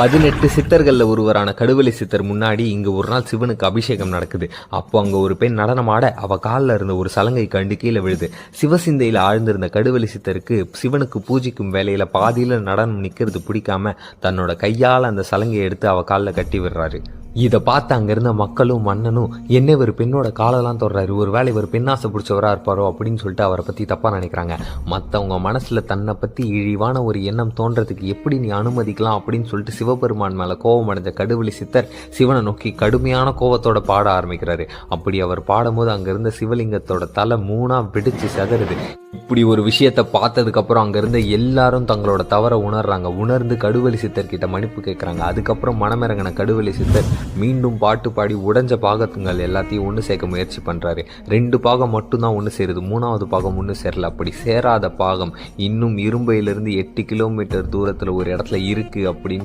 பதினெட்டு சித்தர்களில் ஒருவரான கடுவலி சித்தர் முன்னாடி இங்கே ஒரு நாள் சிவனுக்கு அபிஷேகம் நடக்குது. அப்போ அங்கே ஒரு பெண் நடனமாட அவ காலில் இருந்த ஒரு சலங்கை கண்டு கீழே விழுது. சிவசிந்தையில் ஆழ்ந்திருந்த கடுவலி சித்தருக்கு சிவனுக்கு பூஜிக்கும் வேலையில் பாதியில் நடனம் நிற்கிறது பிடிக்காம தன்னோட கையால் அந்த சலங்கையை எடுத்து அவ காலில் கட்டி விடுறாரு. இதை பார்த்து அங்கே இருந்த மக்களும் மன்னனும் என்ன ஒரு பெண்ணோட காலெல்லாம் தொடுறாரு. ஒரு வேலை ஒரு பெண்ணாசை பிடிச்சவராக இருப்பாரோ? அப்படின்னு சொல்லிட்டு அவரை பற்றி தப்பாக நினைக்கிறாங்க. மற்றவங்க மனசில் தன்னை பற்றி இழிவான ஒரு எண்ணம் தோன்றதுக்கு எப்படி நீ அனுமதிக்கலாம் அப்படின்னு சொல்லிட்டு சிவபெருமான் மேலே கோபம் அடைஞ்ச கடுவெளி சித்தர் சிவனை நோக்கி கடுமையான கோபத்தோட பாட ஆரம்பிக்கிறாரு. அப்படி அவர் பாடும்போது அங்கே இருந்த சிவலிங்கத்தோட தலை மூணாக வெடிச்சு செதறுது இப்படி ஒரு விஷயத்த பார்த்ததுக்கப்புறம் அங்கேருந்து எல்லாரும் தங்களோட தவற உணர்றாங்க. உணர்ந்து கடுவலி சித்தர் கிட்ட மன்னிப்பு கேட்குறாங்க. அதுக்கப்புறம் மனமிறங்கின கடுவலி சித்தர் மீண்டும் பாட்டு பாடி உடைஞ்ச பாகத்துங்கள் எல்லாத்தையும் ஒன்று சேர்க்க முயற்சி பண்ணுறாரு ரெண்டு பாகம் மட்டும்தான் ஒன்று சேருது. மூணாவது பாகம் ஒன்று சேரல. அப்படி சேராத பாகம் இன்னும் இரும்பையிலிருந்து எட்டு கிலோமீட்டர் தூரத்தில் ஒரு இடத்துல இருக்குது அப்படின்னு